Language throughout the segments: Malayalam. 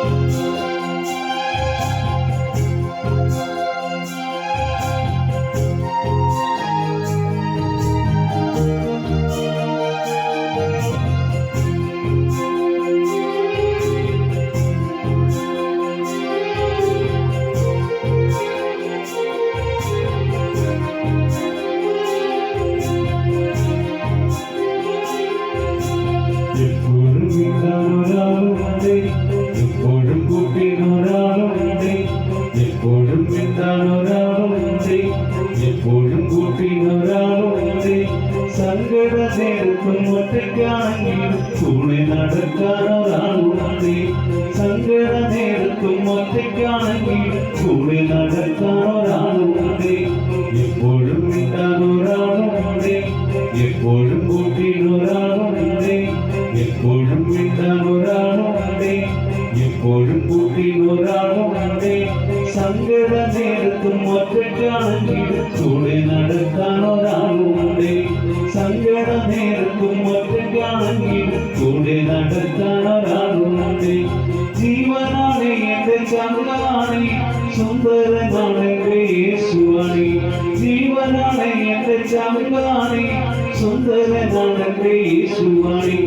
എപ്പോഴും എപ്പോഴും കൂട്ടിനൊരാളുണ്ട്. എപ്പോഴും മിണ്ടാനൊരാളുണ്ട് എപ്പോഴും കൂട്ടിനൊരാളുണ്ട്. സങ്കട നേരത്തും ഒറ്റയ്ക്കാണെങ്കിലും കൂടെ നടക്കാനൊരാളുണ്ട്. സങ്കട നേരത്തും ഒറ്റയ്ക്കാണെങ്കിലും കൂടെ നടക്കാനൊരാളുണ്ട്. എപ്പോഴും മിണ്ടാനൊരാളുണ്ട്. എപ്പോഴും നേരത്തും ഒറ്റയ്ക്കാണെങ്കിൽ കൂടെ നടക്കാൻ ഒരാളുണ്ട്. സങ്കട നേരത്തും ഒറ്റയ്ക്കാണെങ്കിൽ കൂടെ നടക്കാൻ ഒരാളുണ്ട്. ജീവനാണ് എന്റെ ചങ്ങാണി സുന്ദരനാണ് എന്റെ യേശുവാണി. ജീവനാണ് എന്റെ ചങ്ങാണി സുന്ദരനാണ് യേശുവാണി.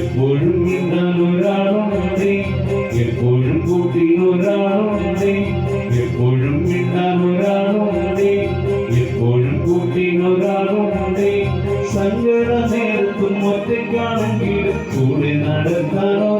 എപ്പോഴും സങ്കട നേരത്തും ഒറ്റയ്ക്കാണെങ്കിൽ കൂടെ നടക്കാൻ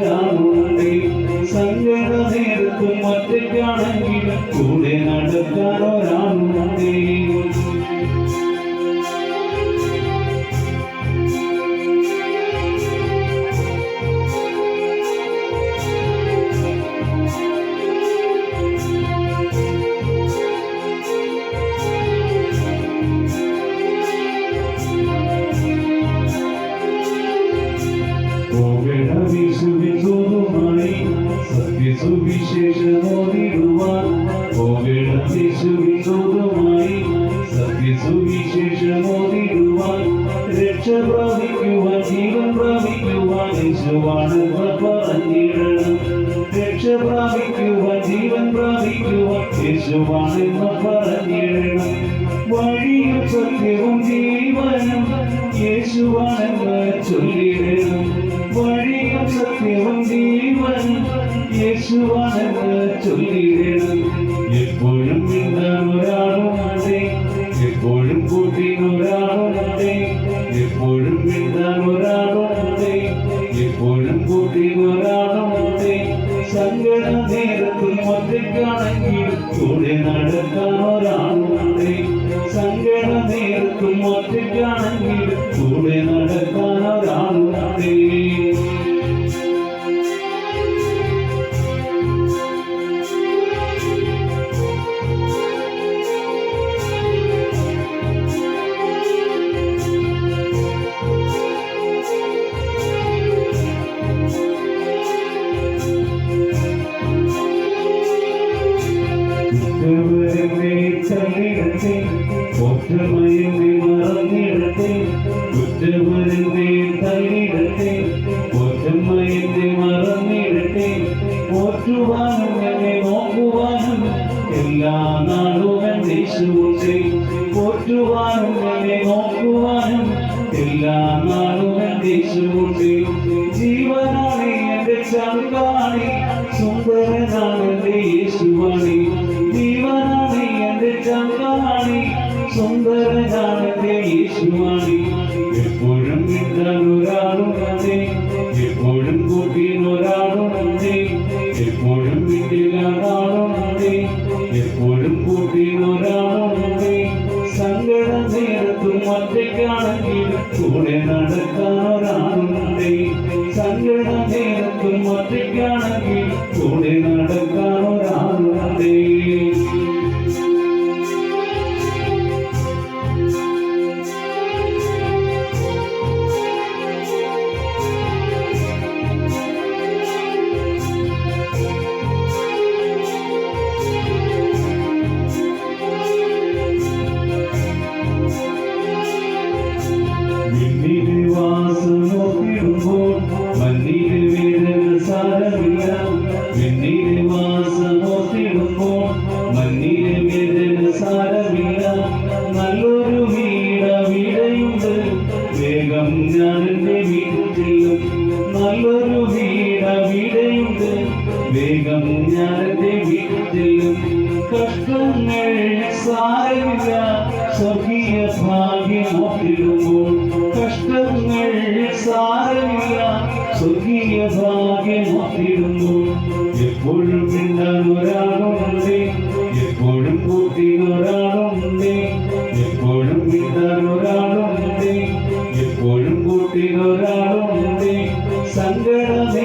സത്യസുവിശേഷമോദിടുവാൻ രക്ഷ പ്രാപിക്കുവാൻ ജീവൻ പ്രാപിക്കുവാൻ യേശുവാണ് പറഞ്ഞിടണം രക്ഷ പ്രാപിക്കുവാൻ ജീവൻ പ്രാപിക്കുവാൻ യേശുവാണ് പറഞ്ഞിടണം വഴിയും സത്യവും ജീവനും യേശുവാണെന്ന് ചൊല്ലിടണം. വഴിയും സത്യവും ജീവനും യേശുവാണെന്ന് ചൊല്ലിടണം. ഒറ്റയ്ക്കാണെങ്കിൽ കൂടെ നടക്കാൻ ഒരാളുണ്ട് കുറ്റവരനെ കുറ്റവരനെ തള്ളിടട്ടെ ഒറ്റമയനെ മറന്നിടട്ടെ പോറ്റുവാനും എന്നെ നോക്കുവാനും എല്ലാ നാളും എന്റെ യേശുവുണ്ട് പോറ്റുവാനും എന്നെ നോക്കുവാനും എല്ലാ നാളും എന്റെ യേശുവുണ്ട് ജീവനാണ് എന്റെ ചങ്കാണി സുന്ദരനാണ് എന്റെ യേശുവാണി. ജീവനാണ് എന്റെ ചങ്കാണി സുന്ദരനാണ് എന്റെ യേശുവാണി. എപ്പോഴും മിണ്ടാൻ കൂടെ നടക്കാൻ നല്ലൊരു വീട വീടയുണ്ട് വേഗം ഞാൻ എന്റെ നല്ലൊരു വീട വീടയുണ്ട് വേഗം ഞാൻ എന്റെ വീട്ടിലും കഷ്ടങ്ങൾ സാരമില്ല. സ്വർഗീയ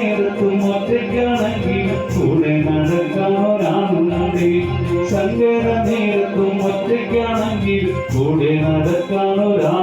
നേരത്തും ഒറ്റയ്ക്കാണെങ്കിൽ കൂടെ നടക്കാൻ ഒരാളുണ്ട് സങ്കട നേരത്തും ഒറ്റയ്ക്കാണെങ്കിൽ കൂടെ നടക്കാൻ ഒരാൾ